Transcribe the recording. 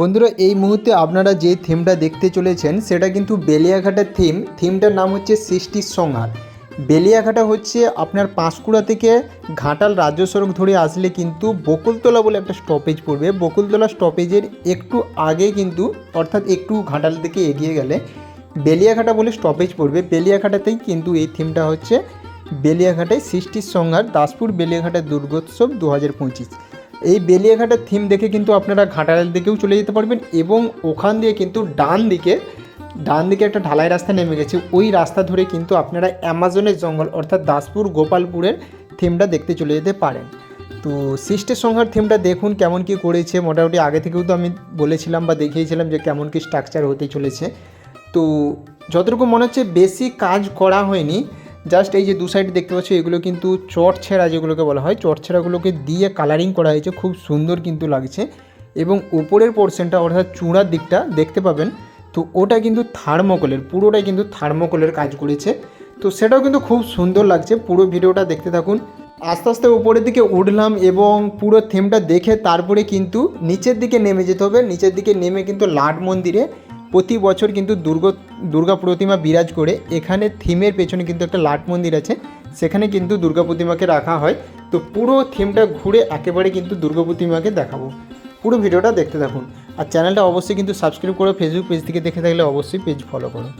বন্ধুরা, এই মুহূর্তে আপনারা যে থিমটা দেখতে চলেছেন, সেটা কিন্তু বেলিয়াঘাটের থিম থিমটার নাম হচ্ছে সৃষ্টির সংহার। বেলিয়াঘাটা হচ্ছে আপনার পাঁশকুড়া থেকে ঘাটাল রাজ্য সড়ক ধরে আসলে কিন্তু বকুলতলা বলে একটা স্টপেজ পড়বে। বকুলতলা স্টপেজের একটু আগে কিন্তু, অর্থাৎ একটু ঘাটাল থেকে এগিয়ে গেলে বেলিয়াঘাটা বলে স্টপেজ পড়বে। বেলিয়াঘাটাতেই কিন্তু এই থিমটা হচ্ছে বেলিয়াঘাটায় সৃষ্টির সংহার দাসপুর বেলিয়াঘাটা দুর্গোৎসব দু হাজার পঁচিশ। এই বেলিয়াঘাটার থিম দেখে কিন্তু আপনারা ঘাটালের দিকেও চলে যেতে পারবেন এবং ওখান দিয়ে কিন্তু ডান দিকে ডান দিকে একটা ঢালাই রাস্তা নেমে গেছে। ওই রাস্তা ধরে কিন্তু আপনারা অ্যামাজনের জঙ্গল অর্থাৎ দাসপুর, গোপালপুরের থিমটা দেখতে চলে যেতে পারেন। তো সৃষ্টির সংহার থিমটা দেখুন কেমন কি করেছে। মোটামুটি আগে থেকেও তো আমি বলেছিলাম বা দেখিয়েছিলাম যে কেমন কি স্ট্রাকচার হতে চলেছে। তো যতটুকু মনে হচ্ছে বেশি কাজ করা হয়নি। জাস্ট এই যে দু সাইড দেখতে পাচ্ছ, এগুলো কিন্তু চট ছেঁড়া যেগুলোকে বলা হয় চট ছেঁড়াগুলোকে দিয়ে কালারিং করা হয়েছে, খুব সুন্দর কিন্তু লাগছে। এবং উপরের পোর্শনটা অর্থাৎ চূড়ার দিকটা দেখতে পাবেন, তো ওটা কিন্তু থার্মোকলের পুরোটাই কিন্তু থার্মোকলের কাজ করেছে। তো সেটাও কিন্তু খুব সুন্দর লাগছে, পুরো ভিডিওটা দেখতে থাকুন। আস্তে আস্তে উপরের দিকে উঠলাম এবং পুরো থেমটা দেখে তারপরে কিন্তু নিচের দিকে নেমে যেতে হবে। নিচের দিকে নেমে কিন্তু লাট মন্দিরে প্রতি বছর কিন্তু দুর্গ, দুর্গা প্রতিমা বিরাজ করে এখানে থিমের পেছনে কিন্তু একটা লাট মন্দির আছে, সেখানে কিন্তু দুর্গা প্রতিমাকে রাখা হয়। তো পুরো থিমটা ঘুরে একেবারে কিন্তু দুর্গা প্রতিমাকে দেখাবো। পুরো ভিডিওটা দেখতে থাকুন। আর চ্যানেলটা অবশ্যই কিন্তু সাবস্ক্রাইব করে ফেসবুক পেজ থেকে দেখে থাকলে অবশ্যই পেজ ফলো করুন।